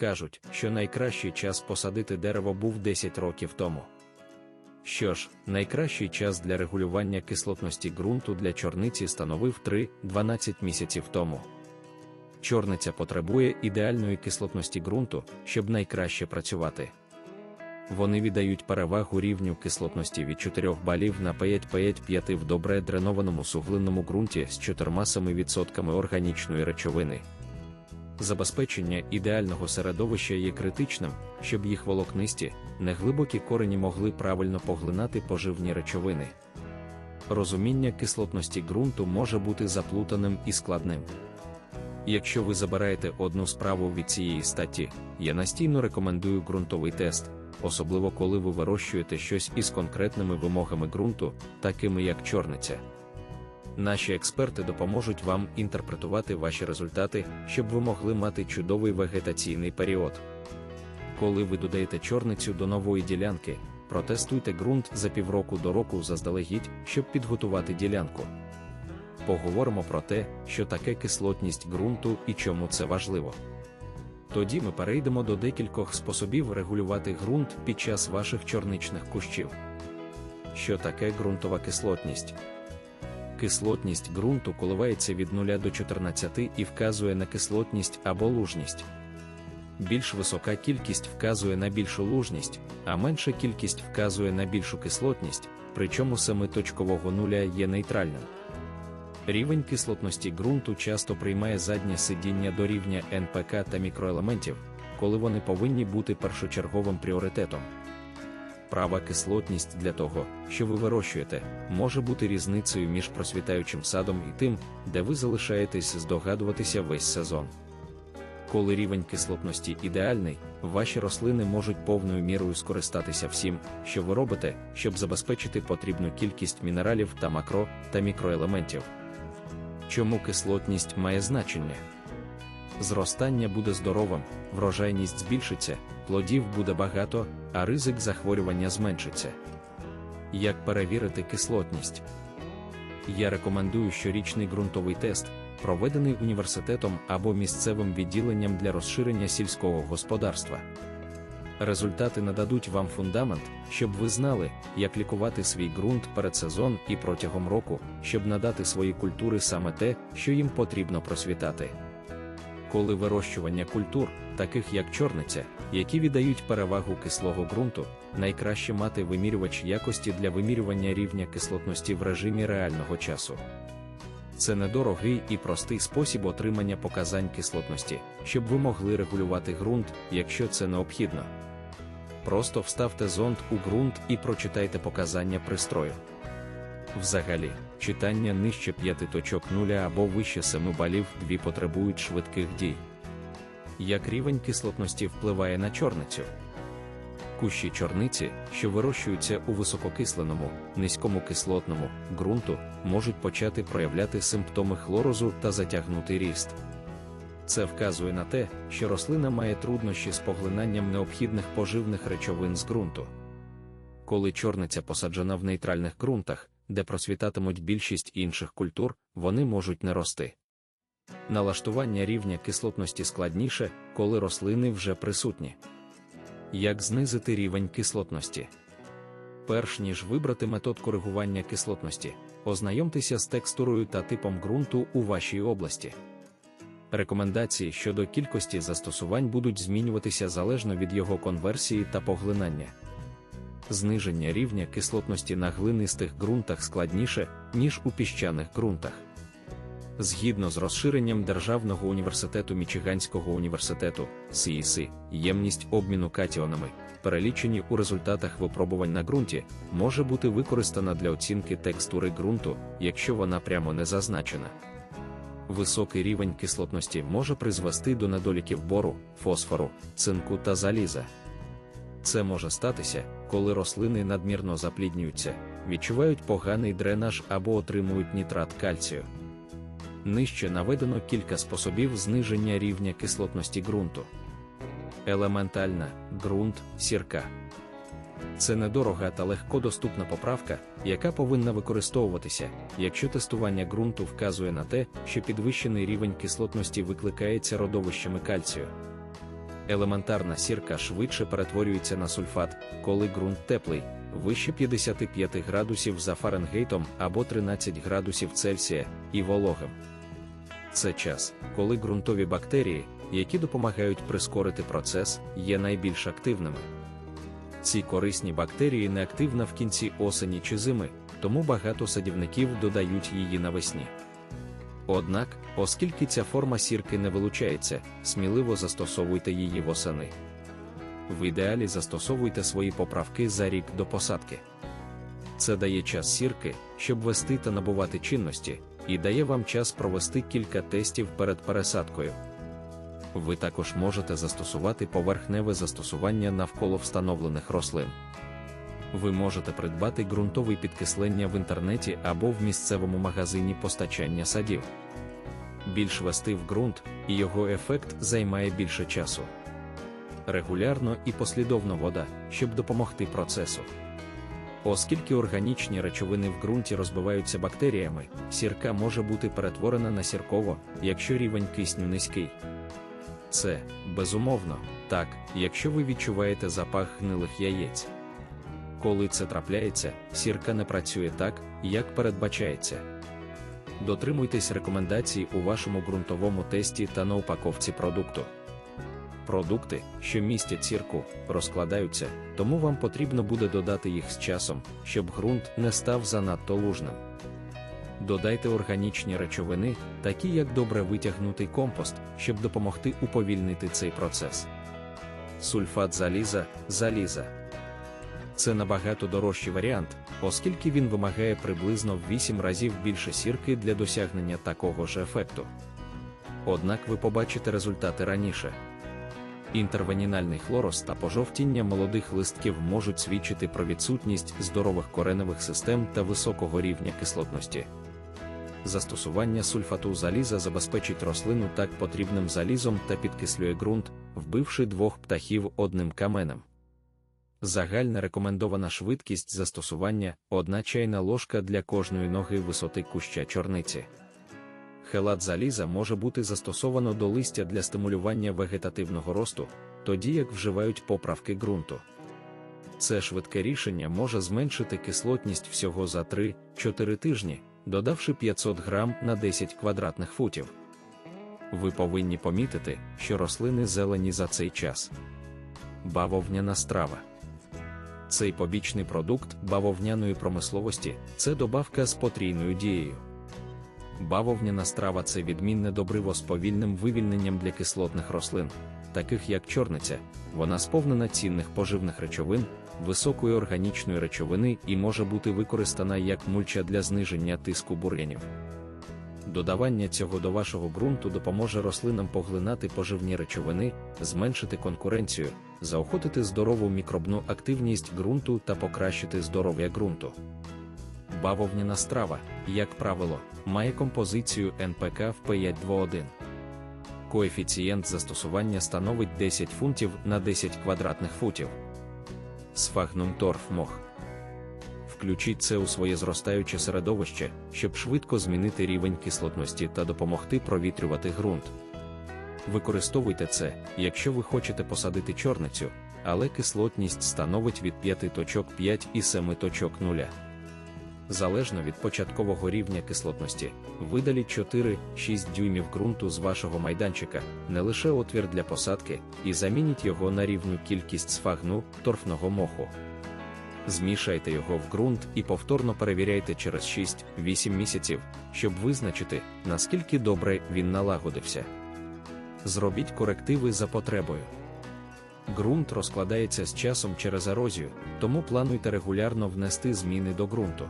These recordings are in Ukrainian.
Кажуть, що найкращий час посадити дерево був 10 років тому. Що ж, найкращий час для регулювання кислотності ґрунту для чорниці становив 3-12 місяців тому. Чорниця потребує ідеальної кислотності ґрунту, щоб найкраще працювати. Вони віддають перевагу рівню кислотності від 4 балів на 5-5 в добре дренованому суглинному ґрунті з 4% органічної речовини. Забезпечення ідеального середовища є критичним, щоб їх волокнисті, неглибокі корені могли правильно поглинати поживні речовини. Розуміння кислотності ґрунту може бути заплутаним і складним. Якщо ви забираєте одну справу від цієї статті, я настійно рекомендую ґрунтовий тест, особливо коли ви вирощуєте щось із конкретними вимогами ґрунту, такими як чорниця. Наші експерти допоможуть вам інтерпретувати ваші результати, щоб ви могли мати чудовий вегетаційний період. Коли ви додаєте чорницю до нової ділянки, протестуйте ґрунт за півроку до року заздалегідь, щоб підготувати ділянку. Поговоримо про те, що таке кислотність ґрунту і чому це важливо. Тоді ми перейдемо до декількох способів регулювати ґрунт під час ваших чорничних кущів. Що таке ґрунтова кислотність? Кислотність ґрунту коливається від 0 до 14 і вказує на кислотність або лужність. Більш висока кількість вказує на більшу лужність, а менша кількість вказує на більшу кислотність, причому семиточкового нуля є нейтральним. Рівень кислотності ґрунту часто приймає заднє сидіння до рівня НПК та мікроелементів, коли вони повинні бути першочерговим пріоритетом. Права кислотність для того, що ви вирощуєте, може бути різницею між просвітаючим садом і тим, де ви залишаєтесь здогадуватися весь сезон. Коли рівень кислотності ідеальний, ваші рослини можуть повною мірою скористатися всім, що ви робите, щоб забезпечити потрібну кількість мінералів та макро та мікроелементів. Чому кислотність має значення? Зростання буде здоровим, врожайність збільшиться, плодів буде багато, а ризик захворювання зменшиться. Як перевірити кислотність? Я рекомендую щорічний ґрунтовий тест, проведений університетом або місцевим відділенням для розширення сільського господарства. Результати нададуть вам фундамент, щоб ви знали, як лікувати свій ґрунт перед сезон і протягом року, щоб надати свої культури саме те, що їм потрібно просвітати. Коли вирощування культур, таких як чорниця, які віддають перевагу кислого ґрунту, найкраще мати вимірювач якості для вимірювання рівня кислотності в режимі реального часу. Це недорогий і простий спосіб отримання показань кислотності, щоб ви могли регулювати ґрунт, якщо це необхідно. Просто вставте зонд у ґрунт і прочитайте показання пристрою. Взагалі, читання нижче 5.0 або вище 7 балів 2 потребують швидких дій. Як рівень кислотності впливає на чорницю? Кущі чорниці, що вирощуються у висококисленому, низькому кислотному ґрунту, можуть почати проявляти симптоми хлорозу та затягнутий ріст. Це вказує на те, що рослина має труднощі з поглинанням необхідних поживних речовин з ґрунту. Коли чорниця посаджена в нейтральних ґрунтах, де просвітатимуть більшість інших культур, вони можуть не рости. Налаштування рівня кислотності складніше, коли рослини вже присутні. Як знизити рівень кислотності? Перш ніж вибрати метод коригування кислотності, ознайомтеся з текстурою та типом ґрунту у вашій області. Рекомендації щодо кількості застосувань будуть змінюватися залежно від його конверсії та поглинання. Зниження рівня кислотності на глинистих ґрунтах складніше, ніж у піщаних ґрунтах. Згідно з розширенням Державного університету Мічиганського університету CEC, ємність обміну катіонами, перелічені у результатах випробувань на ґрунті, може бути використана для оцінки текстури ґрунту, якщо вона прямо не зазначена. Високий рівень кислотності може призвести до недоліків бору, фосфору, цинку та заліза. Це може статися, коли рослини надмірно запліднюються, відчувають поганий дренаж або отримують нітрат кальцію. Нижче наведено кілька способів зниження рівня кислотності ґрунту. Елементальна ґрунт, сірка. Це недорога та легкодоступна поправка, яка повинна використовуватися, якщо тестування ґрунту вказує на те, що підвищений рівень кислотності викликається родовищами кальцію. Елементарна сірка швидше перетворюється на сульфат, коли ґрунт теплий, вище 55 градусів за Фаренгейтом або 13 градусів Цельсія, і вологим. Це час, коли ґрунтові бактерії, які допомагають прискорити процес, є найбільш активними. Ці корисні бактерії неактивна в кінці осені чи зими, тому багато садівників додають її навесні. Однак, оскільки ця форма сірки не вилучається, сміливо застосовуйте її восени. В ідеалі застосовуйте свої поправки за рік до посадки. Це дає час сірки, щоб вести та набувати чинності, і дає вам час провести кілька тестів перед пересадкою. Ви також можете застосувати поверхневе застосування навколо встановлених рослин. Ви можете придбати ґрунтовий підкислення в інтернеті або в місцевому магазині постачання садів. Більш вести в ґрунт, і його ефект займає більше часу. Регулярно і послідовно вода, щоб допомогти процесу. Оскільки органічні речовини в ґрунті розбиваються бактеріями, сірка може бути перетворена на сірково, якщо рівень кисню низький. Це, безумовно, так, якщо ви відчуваєте запах гнилих яєць. Коли це трапляється, сірка не працює так, як передбачається. Дотримуйтесь рекомендацій у вашому ґрунтовому тесті та на упаковці продукту. Продукти, що містять сірку, розкладаються, тому вам потрібно буде додати їх з часом, щоб ґрунт не став занадто лужним. Додайте органічні речовини, такі як добре витягнутий компост, щоб допомогти уповільнити цей процес. Сульфат заліза, заліза. Це набагато дорожчий варіант, оскільки він вимагає приблизно в 8 разів більше сірки для досягнення такого ж ефекту. Однак ви побачите результати раніше. Інтервенінальний хлороз та пожовтіння молодих листків можуть свідчити про відсутність здорових кореневих систем та високого рівня кислотності. Застосування сульфату заліза забезпечить рослину так потрібним залізом та підкислює ґрунт, вбивши двох птахів одним каменем. Загальна рекомендована швидкість застосування одна чайна ложка для кожної ноги висоти куща чорниці. Хелат заліза може бути застосовано до листя для стимулювання вегетативного росту, тоді як вживають поправки ґрунту. Це швидке рішення може зменшити кислотність всього за 3-4 тижні, додавши 500 грам на 10 квадратних футів. Ви повинні помітити, що рослини зелені за цей час. Бавовняна страва. Цей побічний продукт бавовняної промисловості це добавка з потрійною дією. Бавовняна страва це відмінне добриво з повільним вивільненням для кислотних рослин, таких як чорниця, вона сповнена цінних поживних речовин, високої органічної речовини і може бути використана як мульча для зниження тиску бур'янів. Додавання цього до вашого ґрунту допоможе рослинам поглинати поживні речовини, зменшити конкуренцію, заохотити здорову мікробну активність ґрунту та покращити здоров'я ґрунту. Бавовняна страва, як правило, має композицію НПК в P521. Коефіцієнт застосування становить 10 фунтів на 10 квадратних футів. Сфагнум торф мох. Включіть це у своє зростаюче середовище, щоб швидко змінити рівень кислотності та допомогти провітрювати ґрунт. Використовуйте це, якщо ви хочете посадити чорницю, але кислотність становить від 5.5 і 7.0. Залежно від початкового рівня кислотності, видаліть 4-6 дюймів ґрунту з вашого майданчика, не лише отвір для посадки, і замініть його на рівну кількість сфагну торфного моху. Змішайте його в ґрунт і повторно перевіряйте через 6-8 місяців, щоб визначити, наскільки добре він налагодився. Зробіть корективи за потребою. Ґрунт розкладається з часом через ерозію, тому плануйте регулярно внести зміни до ґрунту.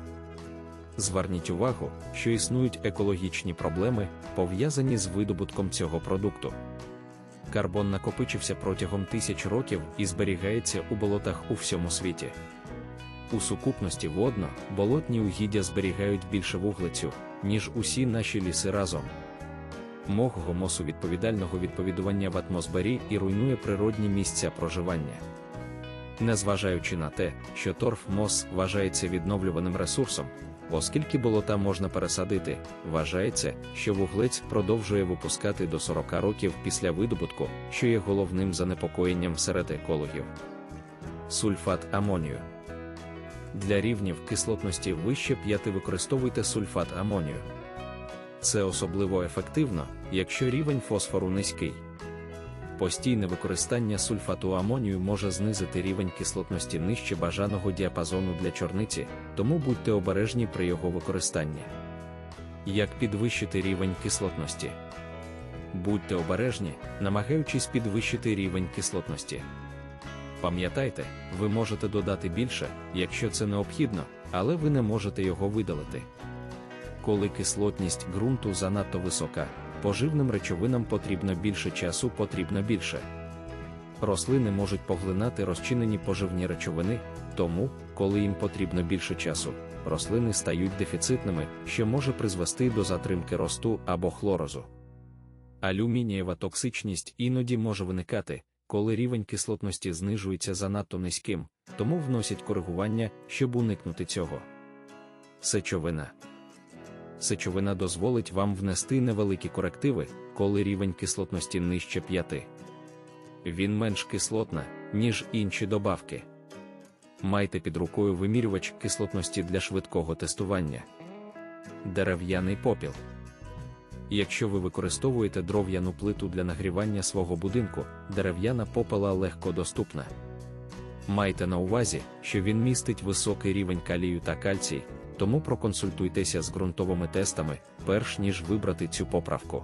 Зверніть увагу, що існують екологічні проблеми, пов'язані з видобутком цього продукту. Карбон накопичився протягом тисяч років і зберігається у болотах у всьому світі. У сукупності водно, болотні угіддя зберігають більше вуглецю, ніж усі наші ліси разом. Мох гомосу відповідального відповідування в атмосфері і руйнує природні місця проживання. Незважаючи на те, що торф мос вважається відновлюваним ресурсом, Оскільки болота можна пересадити, вважається, що вуглець продовжує випускати до 40 років після видобутку, що є головним занепокоєнням серед екологів. Сульфат амонію. Для рівнів кислотності вище 5 використовуйте сульфат амонію. Це особливо ефективно, якщо рівень фосфору низький. Постійне використання сульфату амонію може знизити рівень кислотності нижче бажаного діапазону для чорниці, тому будьте обережні при його використанні. Як підвищити рівень кислотності? Будьте обережні, намагаючись підвищити рівень кислотності. Пам'ятайте, ви можете додати більше, якщо це необхідно, але ви не можете його видалити. Коли кислотність ґрунту занадто висока, поживним речовинам потрібно більше часу, потрібно більше. Рослини можуть поглинати розчинені поживні речовини, тому, коли їм потрібно більше часу, рослини стають дефіцитними, що може призвести до затримки росту або хлорозу. Алюмінієва токсичність іноді може виникати, коли рівень кислотності знижується занадто низьким, тому вносять коригування, щоб уникнути цього. Сечовина Сечовина дозволить вам внести невеликі корективи, коли рівень кислотності нижче 5. Він менш кислотна, ніж інші добавки. Майте під рукою вимірювач кислотності для швидкого тестування. Дерев'яний попіл. Якщо ви використовуєте дров'яну плиту для нагрівання свого будинку, дерев'яна попела легко доступна. Майте на увазі, що він містить високий рівень калію та кальцій, тому проконсультуйтеся з ґрунтовими тестами, перш ніж вибрати цю поправку.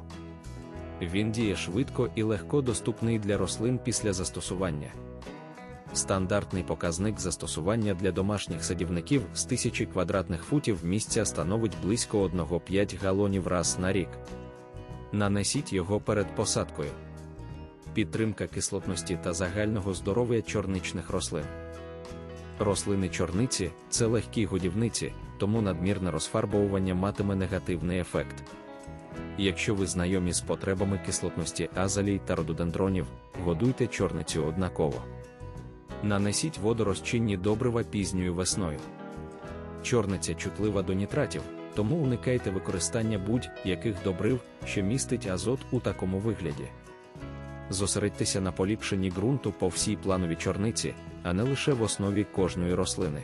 Він діє швидко і легко доступний для рослин після застосування. Стандартний показник застосування для домашніх садівників з 1000 квадратних футів місця становить близько 1,5 галонів раз на рік. Нанесіть його перед посадкою. Підтримка кислотності та загального здоров'я чорничних рослин. Рослини чорниці це легкі годівниці, тому надмірне розфарбовування матиме негативний ефект. Якщо ви знайомі з потребами кислотності азалій та рододендронів, годуйте чорницю однаково. Нанесіть водорозчинні добрива пізньою весною. Чорниця чутлива до нітратів, тому уникайте використання будь-яких добрив, що містить азот у такому вигляді. Зосередьтеся на поліпшенні ґрунту по всій плановій чорниці, а не лише в основі кожної рослини.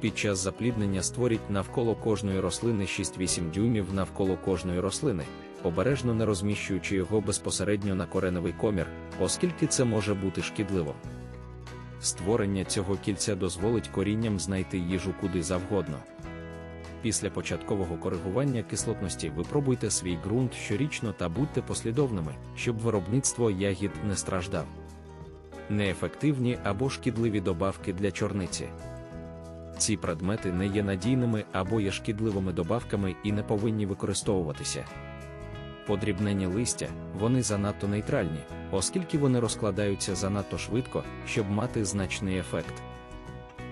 Під час запліднення створіть навколо кожної рослини 6-8 дюймів навколо кожної рослини, обережно не розміщуючи його безпосередньо на кореневий комір, оскільки це може бути шкідливо. Створення цього кільця дозволить корінням знайти їжу куди завгодно. Після початкового коригування кислотності випробуйте свій ґрунт щорічно та будьте послідовними, щоб виробництво ягід не страждав. Неефективні або шкідливі добавки для чорниці. Ці предмети не є надійними або є шкідливими добавками і не повинні використовуватися. Подрібнені листя, вони занадто нейтральні, оскільки вони розкладаються занадто швидко, щоб мати значний ефект.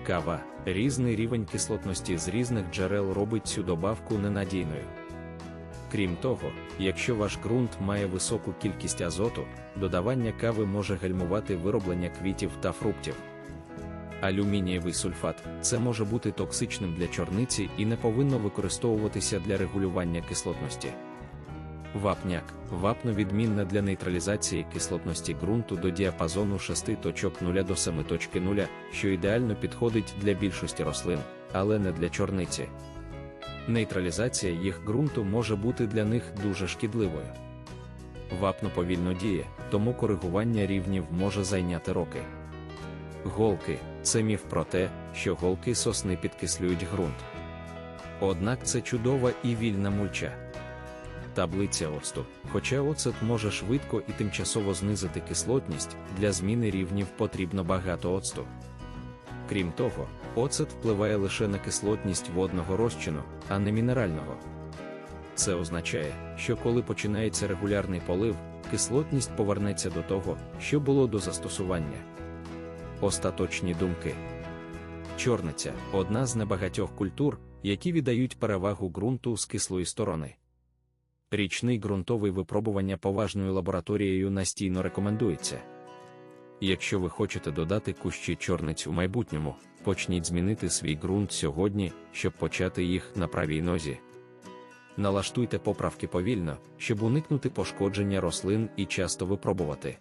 Кава, різний рівень кислотності з різних джерел робить цю добавку ненадійною. Крім того, якщо ваш ґрунт має високу кількість азоту, додавання кави може гальмувати вироблення квітів та фруктів. Алюмінієвий сульфат це може бути токсичним для чорниці і не повинно використовуватися для регулювання кислотності. Вапняк вапно відмінне для нейтралізації кислотності ґрунту до діапазону 6.0 до 7.0, що ідеально підходить для більшості рослин, але не для чорниці. Нейтралізація їх ґрунту може бути для них дуже шкідливою. Вапно повільно діє, тому коригування рівнів може зайняти роки. Голки це міф про те, що голки сосни підкислюють ґрунт. Однак це чудова і вільна мульча. Таблиця оцту, хоча оцет може швидко і тимчасово знизити кислотність, для зміни рівнів потрібно багато оцту. Крім того, оцет впливає лише на кислотність водного розчину, а не мінерального. Це означає, що коли починається регулярний полив, кислотність повернеться до того, що було до застосування. Остаточні думки. Чорниця одна з небагатьох культур, які віддають перевагу ґрунту з кислої сторони. Річний ґрунтовий випробування поважною лабораторією настійно рекомендується. Якщо ви хочете додати кущі чорниць у майбутньому, почніть змінити свій ґрунт сьогодні, щоб почати їх на правій нозі. Налаштуйте поправки повільно, щоб уникнути пошкодження рослин і часто випробувати.